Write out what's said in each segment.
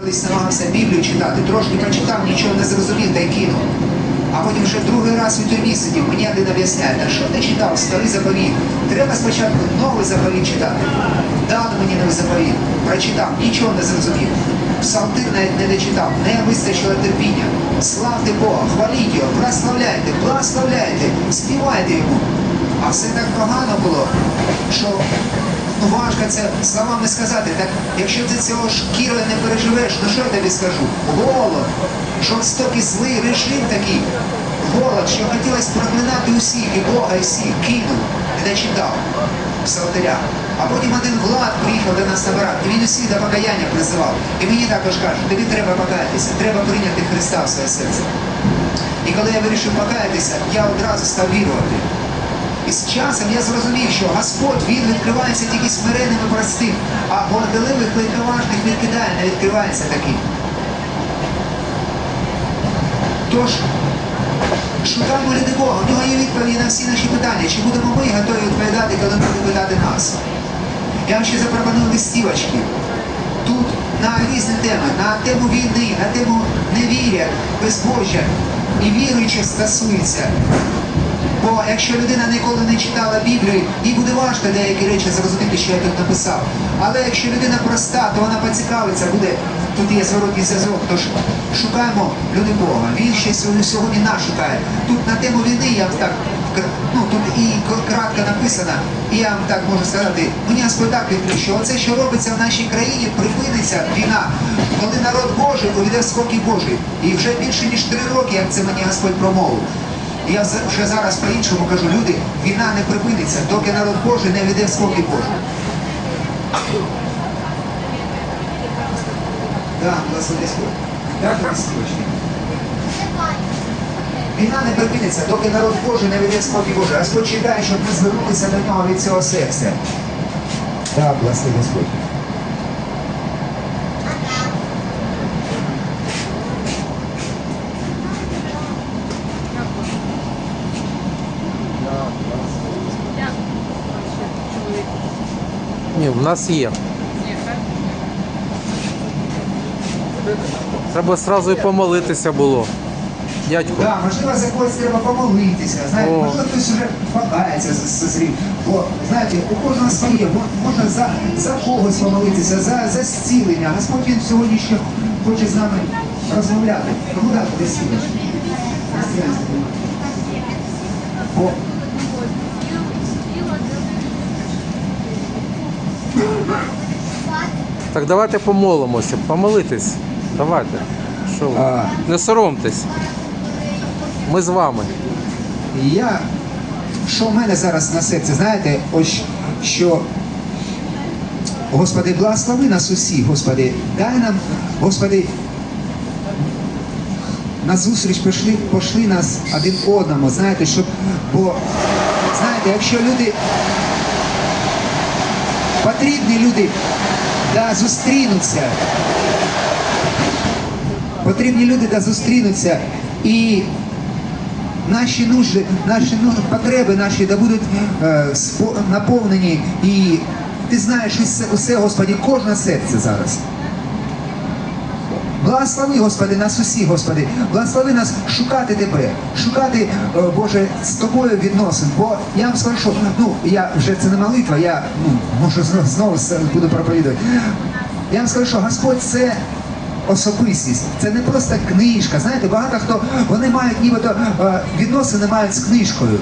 Колись намагався Біблію читати, трошки прочитав, нічого не зрозумів та й кинув. А потім вже другий раз у тюрмі сидів, мені один об'ясняє, та що ти читав, старий заповіт? Треба спочатку новий заповіт читати. Дали мені новий заповіт, прочитав, нічого не зрозумів. Псалтир навіть не дочитав, не вистачило терпіння. Славте Бога, хваліть його, прославляйте, благословляйте, співайте йому. А все так погано було, що ну важко це словами сказати. Так якщо ти цього шкіра не переживеш, то що я тобі скажу? Голод, жорстокий злий режим такий, голод, що хотілося проклинати усіх, і Бога, і всіх, кинув, не дочитав псалтиря. А потім один влад приїхав до нас на барак, і він усіх до покаяння призивав. І мені також каже, тобі треба покаятися, треба прийняти Христа в своє серце. І коли я вирішив покаятися, я одразу став вірувати. І з часом я зрозумів, що Господь Він відкривається тільки смиренним і простим, а горделивих легковажних відкидає, не відкривається таким. Тож, шукаємо люди Бога, в нього є відповіді на всі наші питання. Чи будемо ми готові відповідати, коли буде питати нас? Я вам ще запропоную листівочки. Тут на різні теми, на тему війни, на тему невіря, безбожжя і віруючих стосується. Бо якщо людина ніколи не читала Біблію, їй буде важко деякі речі зрозуміти, що я тут написав. Але якщо людина проста, то вона поцікавиться, буде тут є зворотній зв'язок. Тож шукаємо люди Бога. Він ще сьогодні, нас шукає. Тут на тему війни я так ну тут і кратко написано, і я вам так можу сказати, мені Господь так відкрив, що оце, що робиться в нашій країні, припиниться війна, коли народ Божий увійде в спокій Божий. І вже більше ніж три роки, як це мені Господь промовив. Я вже зараз по-іншому кажу, люди, війна не припиниться, доки народ Божий не веде спокій Божий. Війна не припиниться, доки народ Божий не веде спокій Божий. Господь чекає, щоб ми звернулися до нього від цього серця. Так, благослови Господь. Ні, в нас є. Треба одразу і помолитися було. Дядько. Да, можливо, за когось треба помолитися. Знаєте, О. можливо, хтось вже покається зрів. Бо знаєте, у кожного своє. Можна за, за когось помолитися, за, за зцілення. Господь він сьогодні ще хоче з нами розмовляти. Кому дати десь? Бо Так давайте помолимося, помолитись. Давайте. Що ви? а, Не соромтесь. Ми з вами. я, що в мене зараз на серці, знаєте, ось що Господи, благослови нас усіх, Господи, дай нам, Господи, на зустріч пішли, пошли нас один одному, знаєте, щоб, бо, знаєте, якщо люди, потрібні люди, да, зустрінуться, потрібні люди да зустрінуться. І наші нужди, наші ну, потреби наші да будуть е, спо- наповнені. І ти знаєш усе, усе, Господі, кожне серце зараз. Благослови, Господи, нас усі, Господи, благослови нас шукати Тебе, шукати, е, Боже, з Тобою відносин. Бо я вам скажу, що ну я вже це не молитва, я ну, можу знову, буду проповідувати. Я вам скажу, що Господь це особистість, це не просто книжка. Знаєте, багато хто вони мають нібито е, відносини мають з книжкою.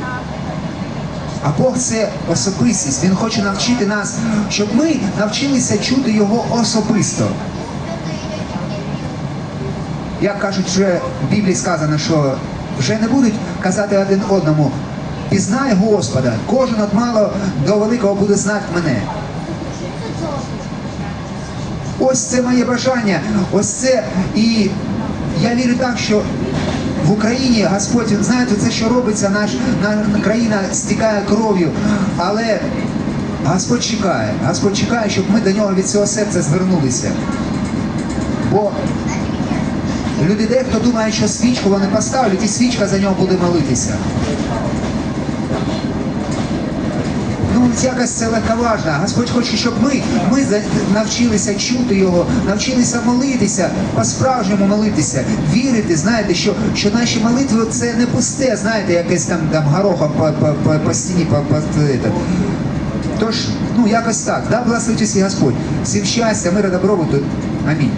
А Бог це особистість. Він хоче навчити нас, щоб ми навчилися чути його особисто. Як кажуть, вже в Біблії сказано, що вже не будуть казати один одному, пізнай Господа, кожен от малого до великого буде знати мене. Ось це моє бажання, ось це. І я вірю так, що в Україні Господь, знаєте, це що робиться, наш, на, країна стікає кров'ю, але Господь чекає, Господь чекає, щоб ми до нього від цього серця звернулися. Бо люди дехто думає, що свічку вони поставлять, і свічка за нього буде молитися. Ну, якось це легковажно. Господь хоче, щоб ми, ми навчилися чути його, навчилися молитися, по-справжньому молитися, вірити, знаєте, що, що наші молитви це не пусте, знаєте, якесь там, там горохом по, по, по, по стіні, по, по, это. Тож, ну якось так. Да, благословить усі Господь. Всім щастя, мира, добробуту. Амінь.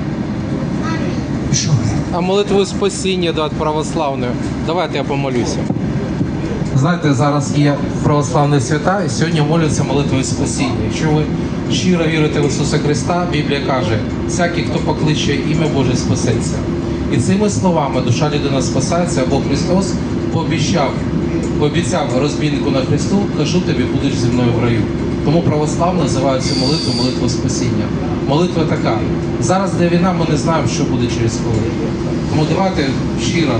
Пішов. А молитву спасіння дати православною. Давайте я помолюся. Знаєте, зараз є православні свята, і сьогодні моляться молитвою спасіння. Якщо ви щиро вірите в Ісуса Христа, Біблія каже, всякий, хто покличе ім'я Боже, спасеться. І цими словами душа людина спасається, бо Христос пообіцяв, пообіцяв розбійнику на Христу, кажу тобі, будеш зі мною в раю. Тому православно називають цю молитву молитва спасіння. Молитва така. Зараз де війна, ми не знаємо, що буде через хвилину. Тому давайте щиро,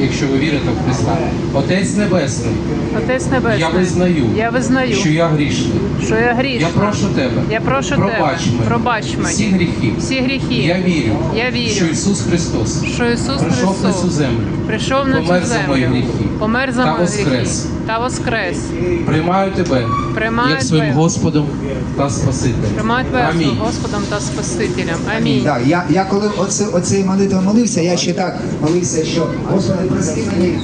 якщо ви вірите в Христа. Отець Небесний, Отець Небесний, я визнаю, я визнаю, що я грішний. що я грішна. Я прошу тебе, Я прошу пробач тебе, мені пробач мені всі гріхи. всі гріхи. Я вірю, Я вірю, що Ісус Христос що Ісус прийшов на цю землю, прийшов на помер за землю, мої гріхи помер за та мої воскрес. гріхи та воскрес. приймаю тебе як своїм. Господом та Спасителем. Приймай Амінь. Господом та Спасителем. Амінь. Так, я, я коли оце, оцеї молитви молився, я ще так молився, що Господи, прости мені